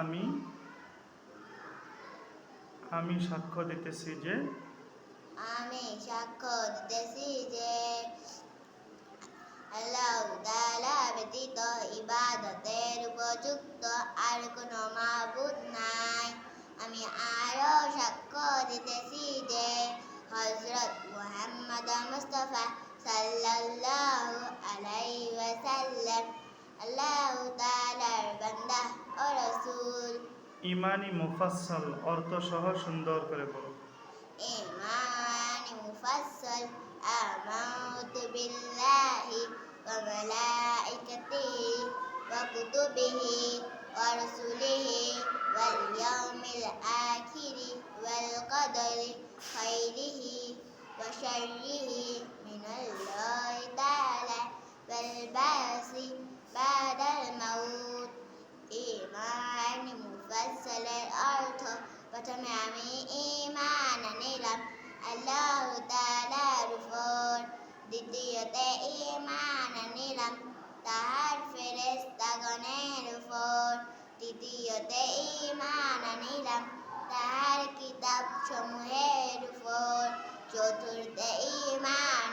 আমি আমি সাক্ষ্য দিতেছি যে আমি সাক্ষ্য দিতেছি যে ব্যতীত ইবাদতের উপযুক্ত আর কোনো মাবুদ নাই। আমি আরও সাক্ষ্য দিতেছি যে হযরত মুহাম্মদ মুস্তাফা সাল্লাল্লাহু আলাইহি ওয়াসাল্লাম আল্লাহ তাআলার বান্দা ও রাসূল। ইমানি মুফাসসাল অর্থ সহ সুন্দর করে পড়ো। ইমানি মুফাসসাল আমানতু বিল্লাহি ওয়া মালাইকাতিহি ওয়া কুতুবিহি ওয়া রুসুলিহি ওয়াল ইয়াউমিল আখিরি ওয়াল কদরি খাইরিহি ওয়া শাররিহি দ্বিতীয়তে ইমান আনিলাম তাহার ফেরেস্তাগণের উপর তৃতীয়তে ইমান আনিলাম তাহার কিতাব সমূহের উপর চতুর্থে ইমান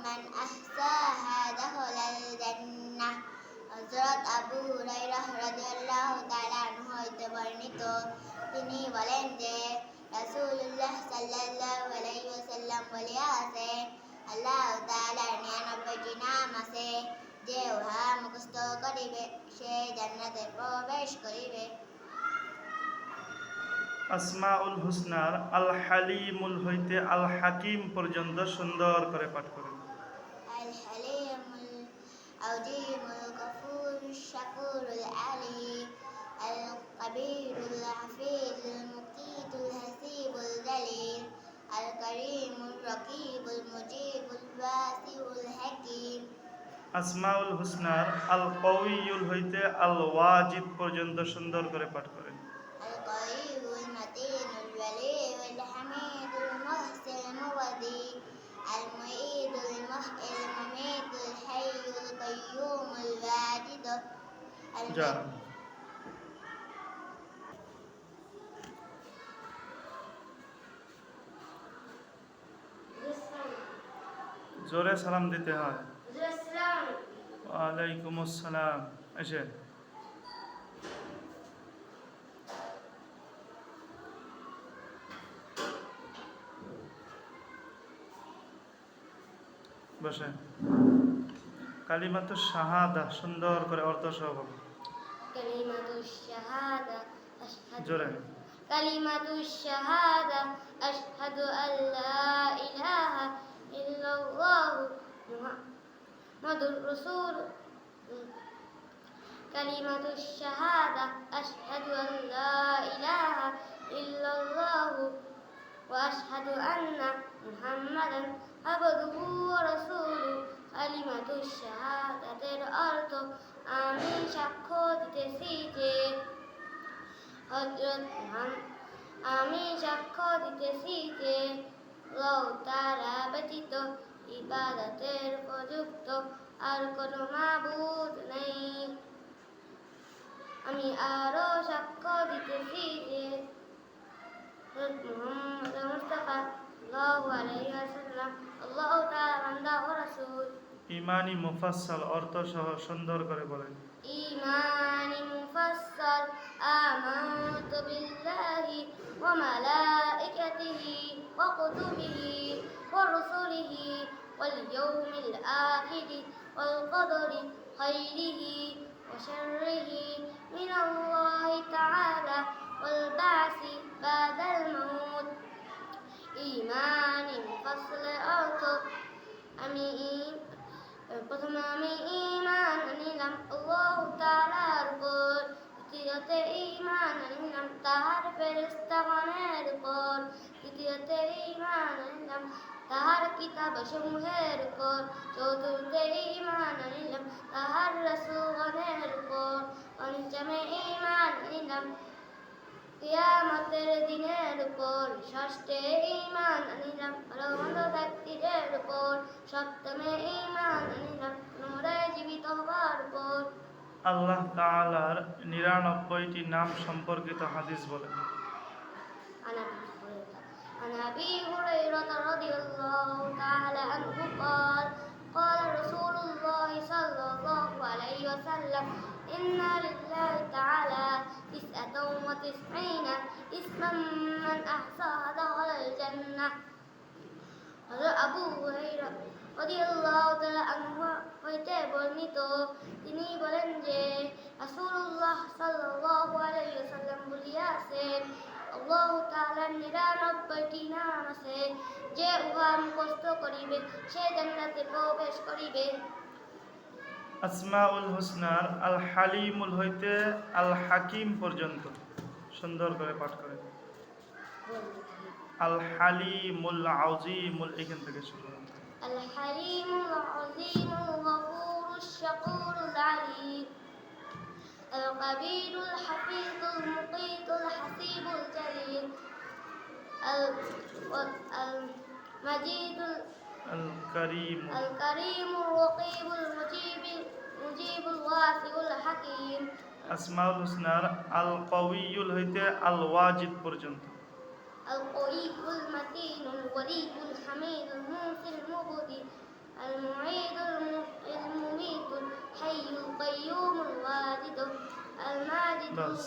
বলিয়া আছে আল্লাহ তালার নিরানব্বইটি নাম আছে যে উহা মুখস্থ করিবে সে জান্নাতে প্রবেশ করিবে আসমাউল হুসনার আল হালিমুল হইতে আল হাকিম পর্যন্ত সুন্দর করে পাঠ করেন আল হালিমুল আউজিমুল গফুর শাকুরুল আলী আল কবিরুল হাফিজুল আসমাউল হুসনার আল কউইউল হইতে আল ওয়াজিদ পর্যন্ত সুন্দর করে পাঠ করেন। জোরে সালাম দিতে হয়। ওয়ালাইকুম আসসালাম এসে বসে কালিমাতু শাহাদা সুন্দর করে অর্থ সহ বলো। كلمة الشهادة أشهد জোরে كلمة الشهادة أشهد أن لا إله إلا الله محمد رسول كلمة الشهادة أشهد أن لا إله إلا الله وأشهد أن محمدا عبده ورسوله কালিমাত শাহাদাতের অর্থ আমি সাক্ষ্য দিতেছি যে হযরত মুহাম্মদ আমি সাক্ষ্য দিতেছি যে আল্লাহ তাআলা ব্যতীত ইবাদতের উপযুক্ত আর কোনো মাবুদ নেই। আমি আরও সাক্ষ্য দিতেছি যে মোহাম্মদ মুস্তাফা আল্লাহু আলাইহি ওয়াসাল্লাম আল্লাহ তাআলা বান্দা ও রাসূল। ইমানি মুফাসসাল অর্থ সহ সুন্দর করে বলেন। ইমানি মুফাসসাল আমানতু বিল্লাহি ওয়া মালাইকাতিহি ওয়া কুতুবিহি। ورسله واليوم الآخر والقدر خيره وشره من الله تعالى والبعث উপর ইমান আনিলাম তাহার কিতাব সমূহের উপর চতুর্থে ইমান আনিলাম তাহার রাসূলগণের উপর পঞ্চমে ইমান আনিলাম কিয়ামতের দিনের উপর ষষ্ঠে ঈমান আনিলাম ব্যক্তিদের উপর সপ্তমে ঈমান আনিলাম জীবিত হবার উপর আল্লাহ তাআলার নিরানব্বইটি নাম সম্পর্কিত হাদিস বলেন। عن أبي هريرة عن أبي هريرة رضي الله تعالى عنه قال قال رسول الله صلى الله عليه وسلم إن لله تعالى تسعة وتسعين اسما من أحصاها دخل الجنة হযরত আবু হুরায়রা রাদিয়াল্লাহু তাআলা আনহু হইতে বর্ণিত তিনি বলেন যে রাসূলুল্লাহ সাল্লাল্লাহু আলাইহি ওয়াসাল্লাম বলিয়াছেন আল্লাহ তাআলার নিরানব্বইটি নাম আছে যে উহা মুখস্থ করিবে সে জান্নাতে প্রবেশ করিবে আসমাউল হুসনার আল হালিমুল হইতে আল হাকিম পর্যন্ত সুন্দর করে পাঠ করেন আল হালিমুল আউজিমুল এখান থেকে শুরু হবে। الحليم العظيم الغفور الشكور العليم القبيل الحفيظ المقيت الحسيب الجليل ال- و- المجيد ال- আল করিম الكريم الرقيب المجيب المجيب الواسع الحكيم আসমাউল হুসনার আল কউইয়ুল হইতে আল ওয়াজিদ পর্যন্ত القوي المتين الولي الحميد المنصر المبدي المعيد الم- المميت الحي القيوم الواجد الماجد بس